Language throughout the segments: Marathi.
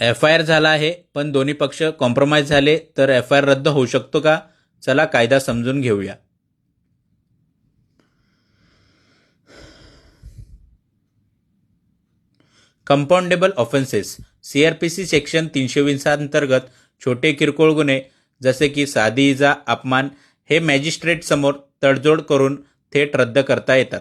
एफ आय आर झाला आहे पण दोन्ही पक्ष कॉम्प्रोमाइज झाले तर एफ आय आर रद्द होऊ शकतो का? चला कायदा समजून घेऊया. कंपाऊंडेबल ऑफेन्सेस सीआरपीसी सेक्शन तीनशे वीस अंतर्गत छोटे किरकोळ गुन्हे जसे की साधी इजा अपमान हे मॅजिस्ट्रेट समोर तडजोड करून थेट रद्द करता येतात.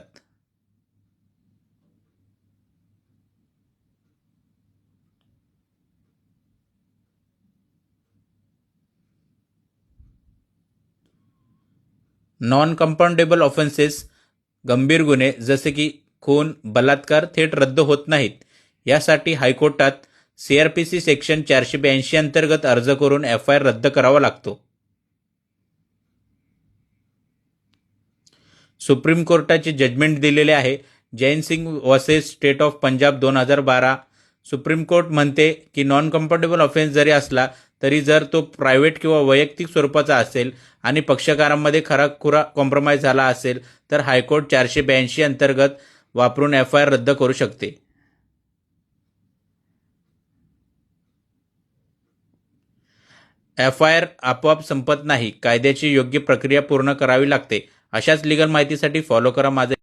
नॉन कंपाऊंडेबल ऑफेन्सेस गंभीर गुन्हे जसे की खून बलात्कार थेट रद्द होत नाहीत. यासाठी हायकोर्टात C R P C section चारशे ब्याऐंशी अंतर्गत अर्ज करून एफ आय आर रद्द करावा लागतो. सुप्रीम कोर्टाचे जजमेंट दिलेले आहे. Jain Singh versus state of Punjab दोन हजार बारा सुप्रीम कोर्ट म्हणते की नॉन कम्फर्टेबल ऑफेन्स जरी असला तरी जर तो प्रायव्हेट किंवा वैयक्तिक स्वरूपाचा असेल आणि पक्षकारांमध्ये खराखुरा कॉम्प्रोमाइज झाला असेल तर हायकोर्ट चारशे ब्याऐंशी अंतर्गत वापरून एफ आय आर रद्द करू शकते. एफ आय आर आपोआप संपत नाही. कायद्याची योग्य प्रक्रिया पूर्ण करावी लागते. अशाच लिगल माहितीसाठी फॉलो करा माझे